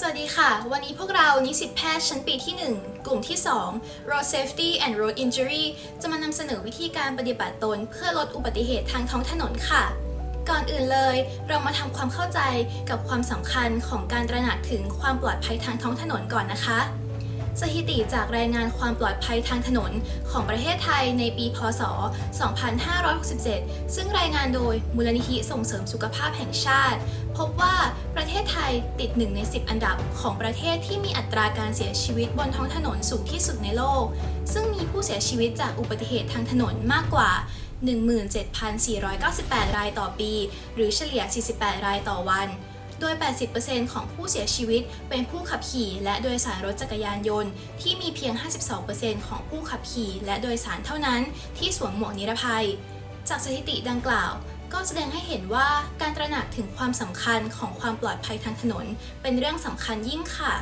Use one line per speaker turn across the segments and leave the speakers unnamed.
สวัสดีค่ะ วันนี้พวกเรานิสิตแพทย์ชั้นปีที่ 1 กลุ่มที่ 2 Road Safety and Road Injury จะมานำเสนอวิธีการปฏิบัติตนเพื่อลดอุบัติเหตุทางท้องถนนค่ะ ก่อนอื่นเลย เรามาทำความเข้าใจกับความสำคัญของการตระหนักถึงความปลอดภัยทางท้องถนนก่อนนะคะ สถิติจากรายงานความปลอดภัยทางถนนของประเทศไทยในปี พศ 2567 ซึ่งรายงานโดยมูลนิธิส่งเสริมสุขภาพแห่งชาติ พบว่าประเทศไทยติด1ใน 10 อันดับของประเทศที่มีอัตราการเสียชีวิตบนท้องถนนสูงที่สุดในโลก ซึ่งมีผู้เสียชีวิตจากอุบัติเหตุทางถนนมากกว่า 17,498 รายต่อปี หรือเฉลี่ย 48 รายต่อวัน โดย 80%ของผู้เสียชีวิตเป็นผู้ขับขี่และโดยสารรถจักรยานยนต์ ที่มีเพียง 52%ของผู้ขับขี่และโดยสารเท่านั้น ที่สวมหมวกนิรภัย จากสถิติดังกล่าวก็แสดงให้เห็นว่าการตระหนักถึงความสำคัญของความปลอดภัยทางถนน เป็นเรื่องสำคัญยิ่งค่ะ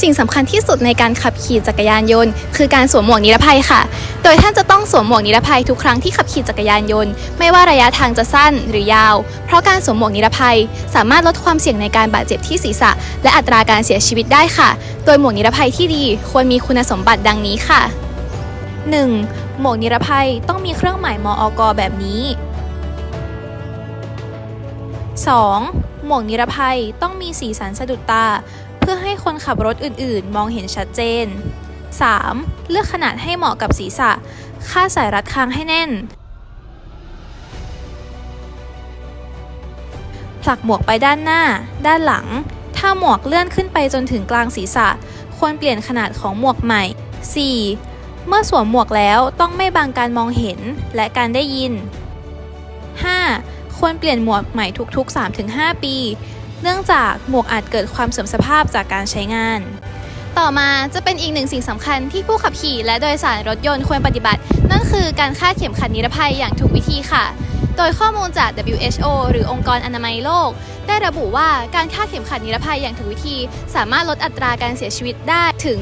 สิ่งสำคัญที่สุดในการขับขี่จักรยานยนต์ คือการสวมหมวกนิรภัยค่ะ โดยท่านจะต้องสวมหมวกนิรภัยทุกครั้งที่ขับขี่จักรยานยนต์ ไม่ว่าระยะทางจะสั้นหรือยาว เพราะการสวมหมวกนิรภัย สามารถลดความเสี่ยงในการบาดเจ็บที่ศีรษะ และอัตราการเสียชีวิตได้ค่ะ โดยหมวกนิรภัยที่ดีควรมีคุณสมบัติดังนี้ค่ะ 1. หมวกนิรภัยต้องมีเครื่องหมายมอกแบบนี้ 2. หมวกนิรภัยต้องมีสีสันสะดุดตา พื่อให้คนขับรถอื่นๆ มองเห็นชัดเจน 3. เลือกขนาดให้เหมาะกับศีรษะ ค่าสายรัดคางให้แน่น ผลักหมวกไปด้านหน้า ด้านหลัง ถ้าหมวกเลื่อนขึ้นไปจนถึงกลางศีรษะ ควรเปลี่ยนขนาดของหมวกใหม่ 4. เมื่อสวมหมวกแล้วต้องไม่บังการมองเห็นและการได้ยิน 5. ควรเปลี่ยนหมวกใหม่ทุกๆ 3-5 ปี เนื่องจากหมวกอาจเกิดความเสื่อมสภาพจากการใช้งาน ต่อมาจะเป็นอีกหนึ่งสิ่งสำคัญที่ผู้ขับขี่และโดยสารรถยนต์ควรปฏิบัติ นั่นคือการคาดเข็มขัดนิรภัยอย่างถูกวิธีค่ะ โดยข้อมูลจาก WHO หรือองค์กรอนามัยโลก ได้ระบุว่าการคาดเข็มขัดนิรภัยอย่างถูกวิธี สามารถลดอัตราการเสียชีวิตได้ถึง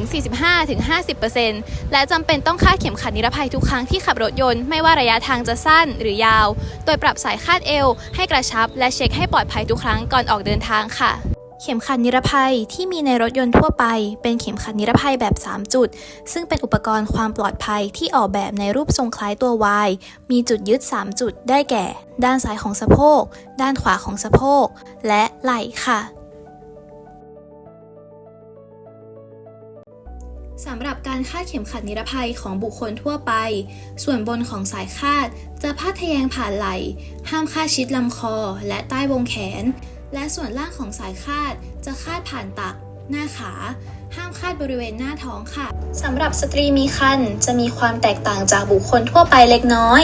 45-50%และจำเป็นต้องคาดเข็มขัดนิรภัยทุกครั้งที่ขับรถยนต์ไม่ว่าระยะทางจะสั้นหรือยาว โดยปรับสายคาดเอว ให้กระชับและเช็คให้ปลอดภัยทุกครั้งก่อนออกเดินทางค่ะ เข็มขัดนิรภัยที่มีในรถยนต์ทั่วไป เป็นเข็มขัดนิรภัยแบบ 3 จุด ซึ่งเป็นอุปกรณ์ความปลอดภัยที่ออกแบบในรูปทรงคล้ายตัว Y มีจุดยึด 3 จุดได้แก่ ด้านซ้ายของสะโพก ด้านขวาของสะโพก และไหล่ค่ะสำหรับการคาดเข็มขัดนิรภัยของบุคคลทั่วไป ส่วนบนของสายคาดจะพาดทะแยงผ่านไหล่ ห้ามคาดชิดลำคอและใต้วงแขน และส่วนล่างของสายคาดจะคาดผ่านตัก หน้าขา ห้ามคาดบริเวณหน้าท้องค่ะสำหรับสตรีมีครรภ์จะมีความแตกต่างจากบุคคลทั่วไปเล็กน้อย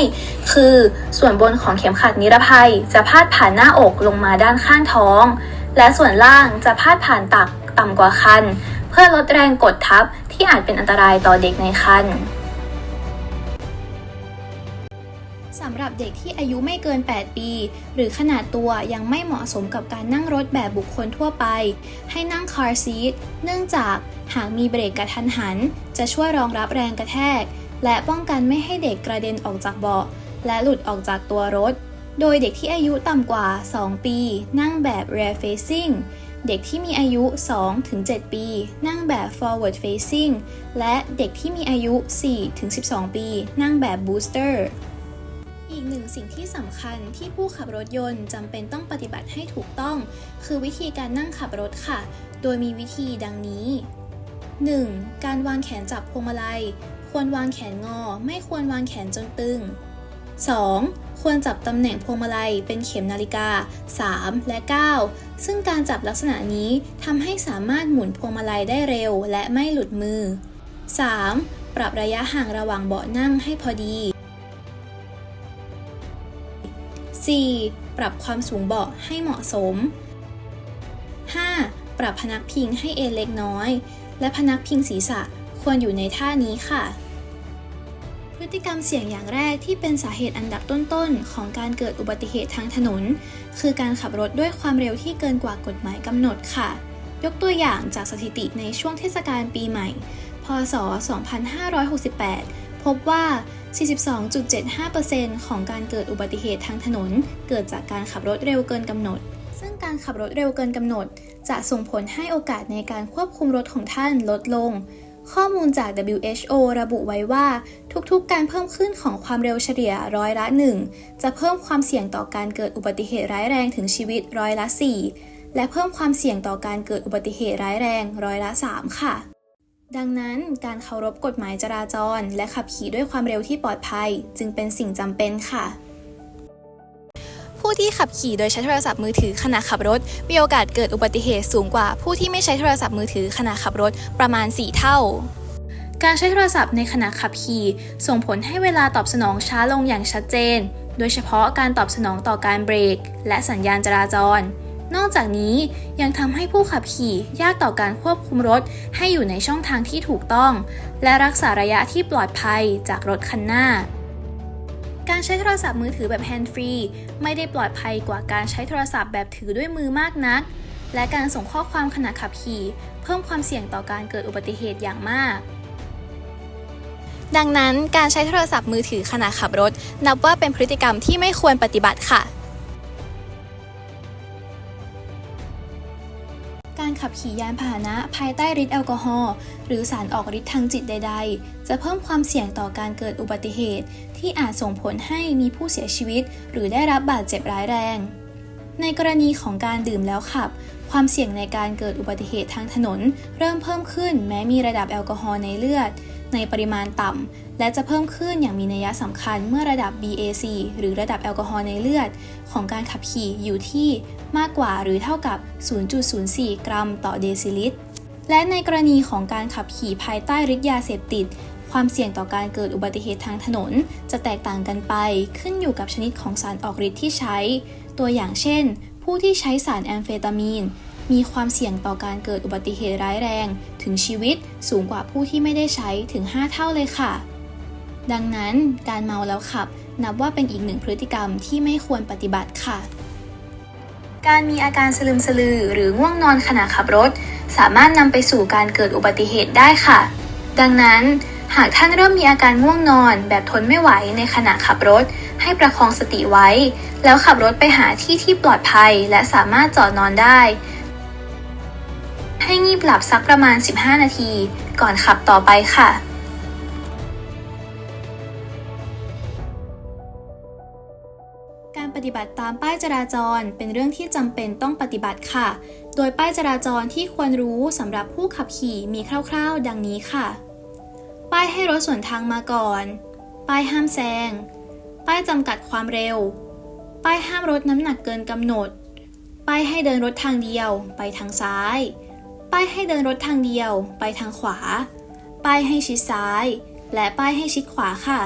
คือส่วนบนของเข็มขัดนิรภัยจะพาดผ่านหน้าอกลงมาด้านข้างท้อง และส่วนล่างจะพาดผ่านตักต่ำกว่าคันเพื่อลดแรงกดทับที่อาจเป็นอันตรายต่อเด็กในครรภ์ำหรับเด็กที่อายุไม่เกิน 8 ปี หรือขนาดตัวยังไม่เหมาะสมกับการนั่งรถแบบบุคคลทั่วไป ให้นั่ง car seat เนื่องจากหากมีเบรกกระทันหัน จะช่วยรองรับแรงกระแทก และป้องกันไม่ให้เด็กกระเด็นออกจากเบาะ และหลุดออกจากตัวรถ โดยเด็กที่อายุต่ำกว่า 2 ปี นั่งแบบ rear facing เด็กที่มีอายุ 2-7 ปี นั่งแบบ forward facing และเด็กที่มีอายุ 4-12 ปี นั่งแบบ booster อีกหนึ่งสิ่งที่สำคัญที่ผู้ขับรถยนต์จำเป็นต้องปฏิบัติให้ถูกต้อง คือวิธีการนั่งขับรถค่ะ โดยมีวิธีดังนี้ 1. การวางแขนจับพวงมาลัย ควรวางแขนงอ ไม่ควรวางแขนจนตึง 2. ควรจับตำแหน่งพวงมาลัยเป็นเข็มนาฬิกา 3 และ 9 ซึ่งการจับลักษณะนี้ทำให้สามารถหมุนพวงมาลัยได้เร็วและไม่หลุดมือ 3. ปรับระยะห่างระหว่างเบาะนั่งให้พอดี 4. ปรับความสูงเบาะให้เหมาะสม 5. ปรับพนักพิงให้เอนเล็กน้อย และพนักพิงศีรษะควรอยู่ในท่านี้ค่ะ พฤติกรรมเสี่ยงอย่างแรกที่เป็นสาเหตุอันดับต้นๆ ของการเกิดอุบัติเหตุทางถนน คือการขับรถด้วยความเร็วที่เกินกว่ากฎหมายกำหนดค่ะ ยกตัวอย่างจากสถิติในช่วงเทศกาลปีใหม่ พศ 2568 พบว่า 42.75%ของการเกิดอุบัติเหตุทางถนน เกิดจากการขับรถเร็วเกินกำหนด ซึ่งการขับรถเร็วเกินกำหนด จะส่งผลให้โอกาสในการควบคุมรถของท่านลดลง ข้อมูลจาก WHO ระบุไว้ว่า ทุกๆ การเพิ่มขึ้นของความเร็วเฉลี่ยร้อยละ1จะเพิ่มความเสี่ยงต่อการเกิดอุบัติเหตุร้ายแรงถึงชีวิตร้อยละ4และเพิ่มความเสี่ยงต่อการเกิดอุบัติเหตุร้ายแรงร้อยละ3ค่ะ ดังนั้นการเคารพกฎหมายจราจร และขับขี่ด้วยความเร็วที่ปลอดภัย จึงเป็นสิ่งจำเป็นค่ะ
ผู้ที่ขับขี่โดยใช้โทรศัพท์มือถือขณะขับรถ มีโอกาสเกิดอุบัติเหตุสูงกว่าผู้ที่ไม่ใช้โทรศัพท์มือถือขณะขับรถประมาณ 4 เท่า
การใช้โทรศัพท์ในขณะขับขี่ ส่งผลให้เวลาตอบสนองช้าลงอย่างชัดเจน โดยเฉพาะการตอบสนองต่อการเบรก และสัญญาณจราจร นอกจากนี้ยังทำให้ผู้ขับขี่ยากต่อการควบคุมรถให้อยู่ในช่องทางที่ถูกต้อง และรักษาระยะที่ปลอดภัยจากรถคันหน้า การใช้โทรศัพท์มือถือแบบแฮนด์ฟรีไม่ได้ปลอดภัยกว่าการใช้โทรศัพท์แบบถือด้วยมือมากนัก และการส่งข้อความขณะขับขี่ เพิ่มความเสี่ยงต่อการเกิดอุบัติเหตุอย่างมาก
ดังนั้นการใช้โทรศัพท์มือถือขณะขับรถ นับว่าเป็นพฤติกรรมที่ไม่ควรปฏิบัติค่ะ
ขี่ยานพาหนะภายใต้ฤทธิ์แอลกอฮอล์หรือสารออกฤทธิ์ทางจิตใด ๆ จะเพิ่มความเสี่ยงต่อการเกิดอุบัติเหตุ ที่อาจส่งผลให้มีผู้เสียชีวิต หรือได้รับบาดเจ็บร้ายแรง ในกรณีของการดื่มแล้วขับ ความเสี่ยงในการเกิดอุบัติเหตุทางถนน เริ่มเพิ่มขึ้นแม้มีระดับแอลกอฮอล์ในเลือด ในปริมาณต่ำ และจะเพิ่มขึ้นอย่างมีนัยสำคัญเมื่อระดับ BAC หรือระดับแอลกอฮอล์ในเลือด ของการขับขี่อยู่ที่มากกว่าหรือเท่ากับ 0.04 กรัมต่อเดซิลิตร และในกรณีของการขับขี่ภายใต้ฤทธิ์ยาเสพติด ความเสี่ยงต่อการเกิดอุบัติเหตุทางถนน จะแตกต่างกันไปขึ้นอยู่กับชนิดของสารออกฤทธิ์ที่ใช้ ตัวอย่างเช่น ผู้ที่ใช้สารแอมเฟตามีน มีความเสี่ยงต่อการเกิดอุบัติเหตุร้ายแรง ถึงชีวิตสูงกว่าผู้ที่ไม่ได้ใช้ถึง 5 เท่าเลยค่ะ ดังนั้นการเมาแล้วขับ นับว่าเป็นอีกหนึ่งพฤติกรรมที่ไม่ควรปฏิบัติค่ะ การมีอาการสลึมสลือหรือง่วงนอนขณะขับรถ สามารถนำไปสู่การเกิดอุบัติเหตุได้ค่ะ ดังนั้นหากท่านเริ่มมีอาการง่วงนอนแบบทนไม่ไหวในขณะขับรถ ให้ประคองสติไว้ แล้วขับรถไปหาที่ที่ปลอดภัยและสามารถจอดนอนได้ ให้งีบหลับสักประมาณ 15 นาที ก่อนขับต่อไปค่ะการปฏิบัติตามป้ายจราจรเป็นเรื่องที่จำเป็นต้องปฏิบัติค่ะ โดยป้ายจราจรที่ควรรู้สำหรับผู้ขับขี่มีคร่าวๆ ดังนี้ค่ะ ป้ายให้รถสวนทางมาก่อน ป้ายห้ามแซง ป้ายจำกัดความเร็ว ป้ายห้ามรถน้ำหนักเกินกำหนด ป้ายให้เดินรถทางเดียวไปทางซ้าย ป้ายให้เดินรถทางเดียว ไปทางขวา ป้ายให้ชิดซ้าย และป้ายให้ชิดขวาค่ะ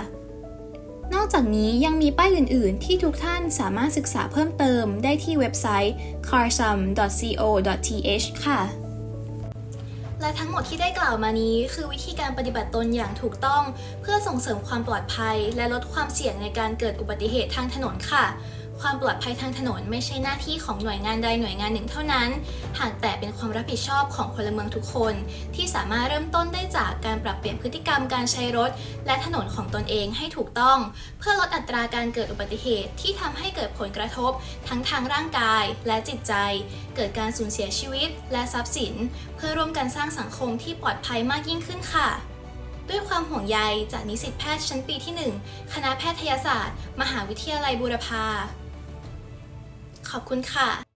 นอกจากนี้ยังมีป้ายอื่น ๆ ที่ทุกท่านสามารถศึกษาเพิ่มเติมได้ที่เว็บไซต์ carsum.co.th ค่ะ
และทั้งหมดที่ได้กล่าวมานี้ คือวิธีการปฏิบัติตนอย่างถูกต้อง เพื่อส่งเสริมความปลอดภัย และลดความเสี่ยงในการเกิดอุบัติเหตุทางถนนค่ะ ความปลอดภัยทางถนนไม่ใช่หน้าที่ของหน่วยงานใดหน่วยงานหนึ่งเท่านั้น หากแต่เป็นความรับผิดชอบของพลเมืองทุกคน ที่สามารถเริ่มต้นได้จากการปรับเปลี่ยนพฤติกรรมการใช้รถ และถนนของตนเองให้ถูกต้อง เพื่อลดอัตราการเกิดอุบัติเหตุที่ทำให้เกิดผลกระทบ ทั้งทางร่างกายและจิตใจ เกิดการสูญเสียชีวิต และทรัพย์สิน เพื่อร่วมกันสร้างสังคมที่ปลอดภัยมากยิ่งขึ้นค่ะด้วยความห่วงใยจากนิสิตแพทย์ชั้นปีที่ 1 คณะแพทยศาสตร์ มหาวิทยาลัยบูรพา ขอบคุณค่ะ